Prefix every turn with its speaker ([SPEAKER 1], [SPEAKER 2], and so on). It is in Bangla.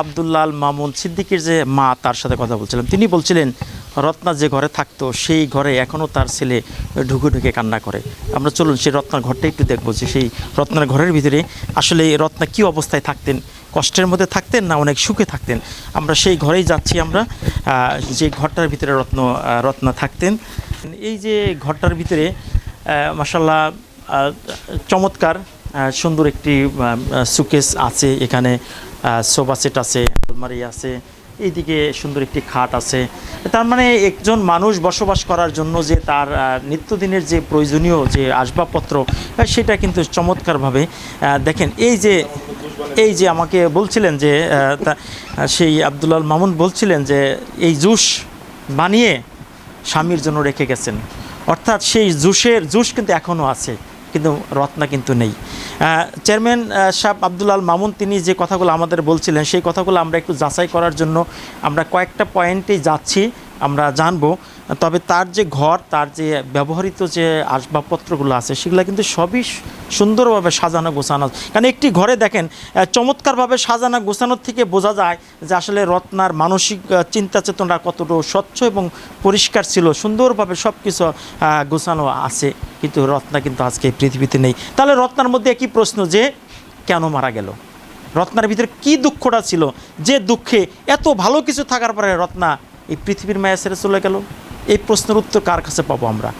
[SPEAKER 1] আবদুল্লাল মামুন সিদ্দিকের যে মা, তার সাথে কথা বলছিলাম তিনি বলছিলেন, রত্না যে ঘরে থাকতো, সেই ঘরে এখনও তার ছেলে ঢুকে ঢুকে কান্না করে। আমরা চলুন সেই রত্নার ঘরটা একটু দেখব যে সেই রত্নার ঘরের ভিতরে আসলে রত্না কী অবস্থায় থাকতেন, কষ্টের মধ্যে থাকতেন না অনেক সুখে থাকতেন? আমরা সেই ঘরেই যাচ্ছি আমরা যে ঘরটার ভিতরে রত্ন রত্না থাকতেন। এই যে ঘরটার ভিতরে মাসাল্লাহ চমৎকার সুন্দর একটি সুকেস আছে এখানে। সোফা সেট আছে, আলমারি আছে, এইদিকে সুন্দর একটি খাট আছে। তার মানে একজন মানুষ বসবাস করার জন্য যে তার নিত্যদিনের যে প্রয়োজনীয় যে আসবাবপত্র সেটা কিন্তু চমৎকারভাবে দেখেন, এই যে এই যে আমাকে বলছিলেন যে সেই আবদুল্লাল মামুন বলছিলেন যে, এই জুস বানিয়ে স্বামীর জন্য রেখে গেছেন। অর্থাৎ সেই জুসের, জুস কিন্তু এখনও আছে, কিন্তু রত্না কিন্তু নেই। চেয়ারম্যান সাহেব আব্দুল আল মামুন, তিনি যে কথাগুলো আমাদের বলছিলেন, সেই কথাগুলো আমরা একটু যাচাই করার জন্য আমরা কয়েকটা পয়েন্টে যাচ্ছি, আমরা জানব। তবে তার যে ঘর, তার যে ব্যবহৃত যে আসবাবপত্রগুলো আছে, সেগুলো কিন্তু সবই সুন্দরভাবে সাজানো, গোছানো। কারণ একটি ঘরে দেখেন চমৎকারভাবে সাজানো, গোছানোর থেকে বোঝা যায় যে আসলে রত্নার মানসিক চিন্তা চেতনা কতটা স্বচ্ছ এবং পরিষ্কার ছিল। সুন্দরভাবে সব কিছু গোছানো আছে, কিন্তু রত্না কিন্তু আজকে পৃথিবীতে নেই। তাহলে রত্নার মধ্যে একই প্রশ্ন যে, কেন মারা গেল? রত্নার ভিতরে কি দুঃখটা ছিল? যে দুঃখে এত ভালো কিছু থাকার পরে রত্না এই পৃথিবীর মায়া ছেড়ে চলে গেল? এই প্রশ্নের উত্তর কার কাছে পাবো আমরা?